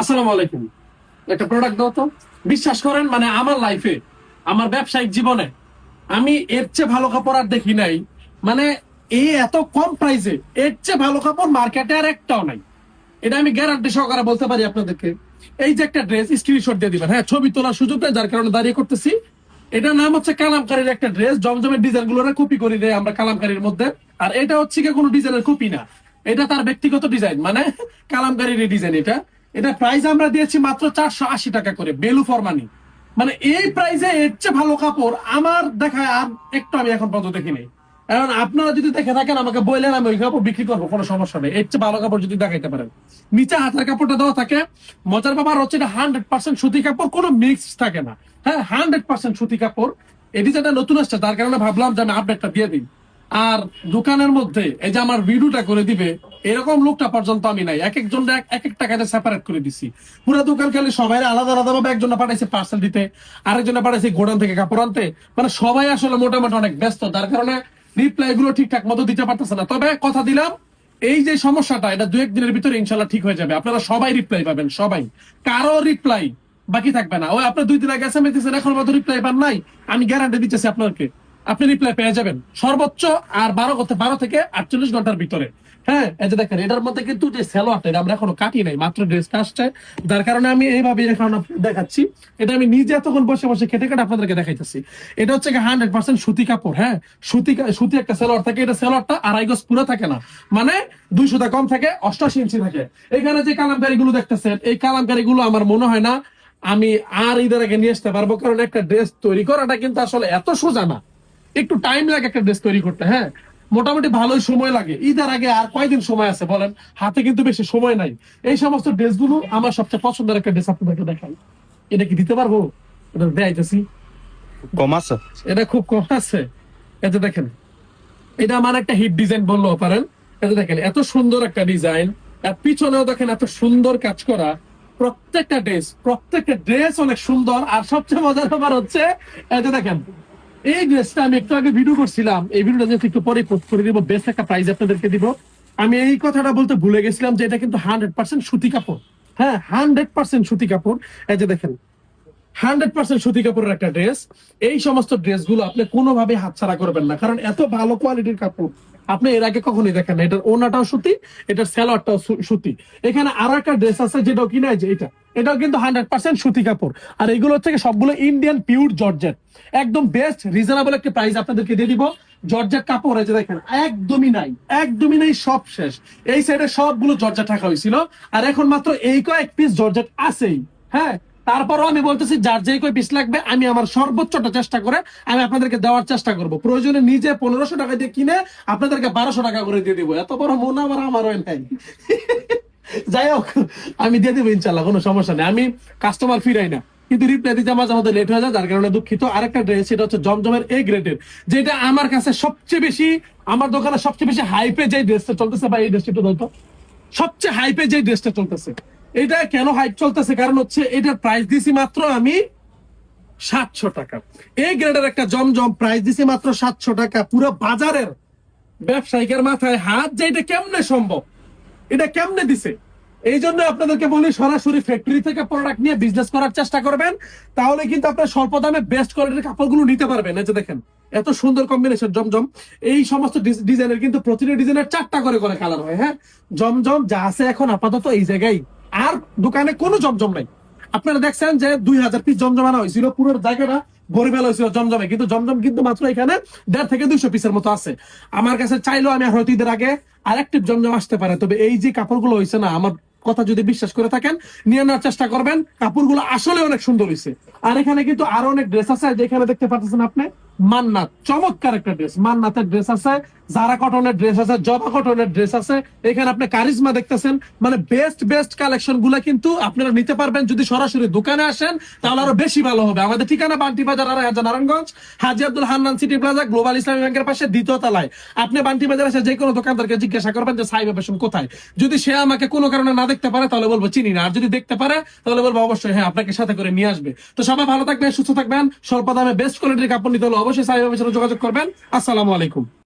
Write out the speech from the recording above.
আসসালামু আলাইকুম। একটা প্রোডাক্ট দাও তো। বিশ্বাস করেন মানে আমার লাইফে আমার ব্যবসায়িক জীবনে, আমি এর চেয়ে ভালো কাপড় আর দেখি নাই। মানে এই এত কম প্রাইসে এর চেয়ে ভালো কাপড় মার্কেটে আর একটাও নাই। এটা আমি গ্যারান্টি সহকারে বলতে পারি আপনাদেরকে। এই যে একটা ড্রেস স্ক্রিনশট দিয়ে দিবেন। হ্যাঁ ছবি তোলার সুযোগ নেই, যার কারণে দাঁড়িয়ে করতেছি। এটার নাম হচ্ছে কালামকারীর একটা ড্রেস জমজমের ডিজাইনগুলো কপি করে দেয় আমরা কালামকারীর মধ্যে। আর এটা হচ্ছে কি কোনো ডিজাইনের কপি না। এটা তার ব্যক্তিগত ডিজাইন মানে কালামকারীর ডিজাইন এটা। এটা প্রাইস আমরা দিয়েছি মাত্র চারশো আশি টাকা করে, বেলু ফর মানি মানে এই প্রাইসে এর চেয়ে ভালো কাপড় আমার দেখায় আর একটু আমি এখন পর্যন্ত দেখিনি এখন আপনারা যদি দেখে থাকেন, আমাকে বললেন, আমি ওই কাপড় বিক্রি করব, কোনো সমস্যা নেই। এর চেয়ে ভালো কাপড় যদি দেখাইতে পারেন। নিচে হাতের কাপড়টা দেওয়া থাকে। মজার ব্যাপার হচ্ছে এটা হান্ড্রেড পার্সেন্ট সুতি কাপড়, কোনো মিক্স থাকে না। হ্যাঁ হান্ড্রেড পার্সেন্ট সুতি কাপড়। এটি যেটা নতুন আসছে, তার কারণে ভাবলাম যে আমি আপডেটটা দিয়ে দিই। আর দোকানের মধ্যে এই যে আমার ভিডিওটা করে দিবে, এরকম লোকটা পর্যন্ত আমি নাই। এক একজন এক এক এক টাকাতে সেপারেট করে দিছি। পুরো দোকান খালি সবাই আলাদা আলাদা ভাবে একজনে পাঠাইছে পার্সেল দিতে আরেকজনে পাঠাইছে গোডাউন থেকে কাপড় আনতে। মানে সবাই আসলে মোটামুটি অনেক ব্যস্ত তার কারণে রিপ্লাই গুলো ঠিকঠাক মতো দিতে পারতেছে না। তবে কথা দিলাম, এই যে সমস্যাটা, এটা দু একদিনের ভিতরে ইনশাল্লাহ ঠিক হয়ে যাবে। আপনারা সবাই রিপ্লাই পাবেন, সবাই। কারও রিপ্লাই বাকি থাকবে না। ওই আপনার দুই দিন আগে এসএমএস এখন মতো রিপ্লাই পান নাই। আমি গ্যারান্টি দিচ্ছি আপনাকে আপনি রিপ্লাই পেয়ে যাবেন। সর্বোচ্চ আর বারো বারো থেকে আটচল্লিশ ঘণ্টার ভিতরে। হ্যাঁ এই যে দেখেন, এটার মধ্যে কিন্তু যে সেলোয়ারটা এটা আমরা এখনও কাটি নাই, মাত্র ড্রেসটা আসছে। যার কারণে আমি এইভাবে এখন দেখাচ্ছি। এটা আমি নিজে এতক্ষণ বসে বসে কেটে কেটে আপনাদেরকে দেখাইতেছি। এটা হচ্ছে হান্ড্রেড পার্সেন্ট সুতি কাপড় হ্যাঁ? সুতি সুতি একটা সেলোয়ার থাকে, এটা সেলোয়ারটা আড়াই গজ পুরো থাকে না। মানে দুই সুতা কম থাকে, অষ্টাশি ইঞ্চি থাকে। এখানে যে কালামকারী গুলো দেখতেছেন, এই কালামকারী গুলো আমার মনে হয় না আমি আর ঈদের আগে নিয়ে আসতে পারব, কারণ একটা ড্রেস তৈরি করাটা কিন্তু আসলে এত সোজা না। একটু টাইম লাগে একটা ড্রেস তৈরি করতে হ্যাঁ? মোটামুটি ভালোই সময় লাগে। ঈদের আগে আর কয়দিন সময় আছে বলেন? হাতে কিন্তু বেশি সময় নাই। এই সমস্ত ড্রেসগুলো আমার সবচেয়ে পছন্দের একটা ড্রেস আপনাদেরকে দেখাই। এটা কি দিতে পারব? এটা দেখাইতেছি। কম আছে? এটা খুব কম আছে। এতে দেখেন এটা আমার একটা হিট ডিজাইন বললেও পারেন এতে দেখেন এত সুন্দর একটা ডিজাইন আর পিছনেও দেখেন এত সুন্দর কাজ করা। প্রত্যেকটা ড্রেস প্রত্যেকটা ড্রেস অনেক সুন্দর। আর সবচেয়ে মজার ব্যাপার হচ্ছে এতে দেখেন এই ড্রেসটা আমি একটু আগে ভিডিও করছিলাম। এই ভিডিওটা যেহেতু একটু পরে পোস্ট করে দিব। বেস্ট একটা প্রাইজ আপনাদেরকে দিব। আমি এই কথাটা বলতে ভুলে গেছিলাম যে এটা কিন্তু হান্ড্রেড পার্সেন্ট সুতি কাপড়। হ্যাঁ হান্ড্রেড পার্সেন্ট সুতি কাপড়। এই যে দেখেন হান্ড্রেড পার্সেন্ট সুতি কাপড়ের একটা ড্রেস এই সমস্ত ড্রেসগুলো আপনি কোনোভাবে হাতছাড়া করবেন না। কারণ এত ভালো কোয়ালিটির কাপড় আপনি এর আগে কখনোই দেখেন না এটার ওনাটাও সুতি, এটার স্যালোয়ারটাও সুতি। এখানে আরও একটা ড্রেস আছে যেটাও কিনা যে এটা। এটাও কিন্তু হান্ড্রেড পার্সেন্ট সুতি কাপড়। আর এগুলো হচ্ছে সবগুলো ইন্ডিয়ান পিওর জর্জেট। একদম বেস্ট রিজনেবল একটা প্রাইস আপনাদেরকে দিয়ে দিব। জর্জেট কাপড় যে দেখেন, একদমই নাই একদমই নাই, সব শেষ। এই সাইডে সবগুলো জর্জেট রাখা হয়েছিল। আর এখন মাত্র এই কয়েক পিস জর্জেট আছেই। হ্যাঁ তারপরও আমি বলতেছি, যার যেই কই পিস লাগবে, আমি আমার সর্বোচ্চটা চেষ্টা করে আমি আপনাদেরকে দেওয়ার চেষ্টা করব। প্রয়োজনে নিজে পনেরোশো টাকা দিয়ে কিনে আপনাদেরকে বারোশো টাকা করে দিয়ে দিব। এত বড় মন আমার আমার হয় নাই। যাই হোক, আমি দিয়ে দেবো ইনশাল্লাহ কোনো সমস্যা নেই। আমি কাস্টমার ফিরাই না। কিন্তু রিপ্লাই দিতে মাঝে মধ্যে লেট হয়ে যায়, যার কারণে দুঃখিত। আরেকটা ড্রেস সেটা হচ্ছে জমজমের এ গ্রেডের যেটা আমার কাছে সবচেয়ে বেশি, আমার দোকানে সবচেয়ে বেশি হাইপে যে ড্রেসটা চলতেছে বা এই ড্রেসটা ধরতো সবচেয়ে হাইপে যে ড্রেসটা চলতেছে। এটা কেন হাইট চলতেছে? কারণ হচ্ছে এটার প্রাইস দিছি মাত্র আমি সাতশো টাকা। এই গ্রেডের একটা জমজম প্রাইস দিছি মাত্র সাতশো টাকা। পুরো বাজারের ব্যবসায়িকের মাথায় হাত যে এটা কেমনে সম্ভব? এটা কেমনে দিছে? এই জন্য আপনাদেরকে বলি, সরাসরি ফ্যাক্টরি থেকে প্রোডাক্ট নিয়ে বিজনেস করার চেষ্টা করবেন। তাহলে কিন্তু আপনার স্বল্প দামে বেস্ট কোয়ালিটির কাপড়গুলো নিতে পারবেন। এই যে দেখেন, এত সুন্দর কম্বিনেশন জমজম। এই সমস্ত ডিজ- ডিজাইনের কিন্তু প্রতিটা ডিজাইনের চারটা করে করে কালার হয় হ্যাঁ? জমজম যা আছে এখন আপাতত এই জায়গায় আর দোকানে কোনো জমজম নাই। আপনারা দেখছেন যে দুই হাজার পিস জমজম হয়েছিল, পুরো জায়গাটা হয়েছিল জমজমে। কিন্তু জমজম কিন্তু মাত্র এখানে দেড় থেকে দুইশো পিসের মতো আছে। আমার কাছে চাইলেও আমি হয়তো ঈদের আগে আরেকটি জমজম আসতে পারে, তবে এই যে কাপড়গুলো হয়েছে না, আমার কথা যদি বিশ্বাস করে থাকেন, নিয়ে নেওয়ার চেষ্টা করবেন। কাপড়গুলো আসলে অনেক সুন্দর হয়েছে। আর এখানে কিন্তু আরও অনেক ড্রেস আছে, যেখানে দেখতে পাচ্ছেন আপনি মান্নাত। চমৎকার একটা ড্রেস মান্নাতের ড্রেস আছে। জারা কটনের ড্রেস আছে জবা কটনের ড্রেস আছে। এখানে আপনি কারিজমা দেখতেছেন। মানে বেস্ট বেস্ট কালেকশনগুলা কিন্তু আপনারা নিতে পারবেন যদি সরাসরি দোকানে আসেন, তাহলে আরও বেশি ভালো হবে। আমাদের ঠিকানা বান্টি বাজার, আর হাজার Narayanganj, Haji Abdul Hannan city plaza, global Islami ব্যাংকের পাশে দ্বিতীয় তলায়। আপনি বান্টি বাজার এসে যে কোনো দোকানদারকে জিজ্ঞাসা করবেন যে সাইবার ফ্যাশন কোথায়? যদি সে আমাকে কোনো কারণে না দেখতে পারে, তাহলে বলব চিনি না। আর যদি দেখতে পারে, তাহলে বলব অবশ্যই হ্যাঁ আপনাকে সাথে করে নিয়ে আসবে। তো সবাই ভালো থাকবেন, সুস্থ থাকবেন। স্বল্প দামে বেস্ট কোয়ালিটির কাপড় নিতে হলে অবশ্যই সাইবার ফ্যাশনে যোগাযোগ করবেন। আসসালামু আলাইকুম।